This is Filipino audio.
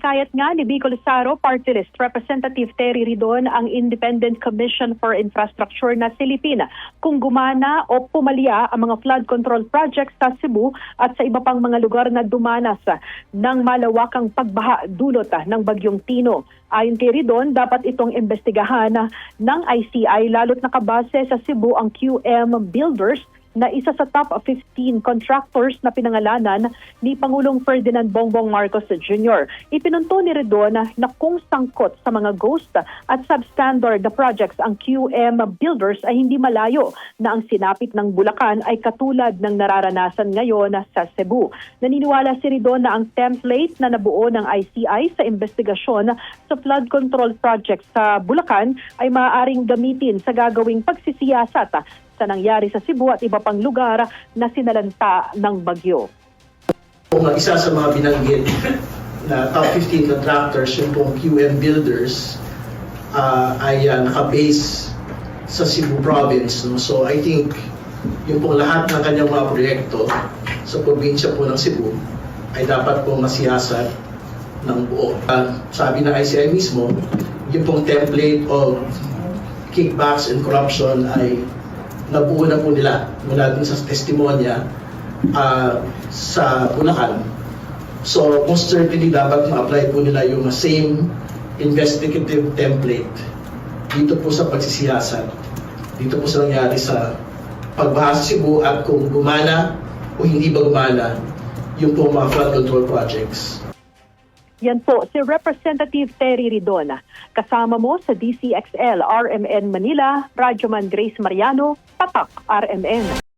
Hinikayat nga ni Bicol Saro Party List Representative Terry Ridon ang Independent Commission for Infrastructure na Silipina kung gumana o pumalya ang mga flood control projects sa Cebu at sa iba pang mga lugar na dumanas ng malawakang pagbaha dulot ng bagyong Tino. Ayon kay Ridon, dapat itong investigahan ah, ng ICI lalo't nakabase sa Cebu ang QM Builders na isa sa top 15 contractors na pinangalanan ni Pangulong Ferdinand Bongbong Marcos Jr. Ipinunto ni Redon na kung sangkot sa mga ghost at substandard na projects ang QM Builders ay hindi malayo na ang sinapit ng Bulacan ay katulad ng nararanasan ngayon sa Cebu. Naniniwala si Redon na ang template na nabuo ng ICI sa investigasyon sa flood control projects sa Bulacan ay maaaring gamitin sa gagawing pagsisiyasat sa nangyari sa Cebu at iba pang lugar na sinalanta ng bagyo. Kung isa sa mga binanggit na top 15 contractors, yung pong QM Builders, ah, ay ah, nakabase sa Cebu Province. No? So I think yung pong lahat ng kanyang mga proyekto sa probinsya po ng Cebu ay dapat pong masiyasat ng buo. Ah, sabi ng ICI mismo, yung pong template of kickbacks and corruption ay nabuo na po nila mula dun sa testimonya ah, sa Bulacan. So, most certainly dapat ma-apply po nila yung same investigative template dito po sa pagsisiyasat, dito po sa nangyari sa pagbaha sa Cebu at kung gumana o hindi ba gumana yung po mga flood control projects. Yan po si Representative Terry Ridon. Kasama mo sa DCXL RMN Manila, Radyoman Grace Mariano, Patak RMN.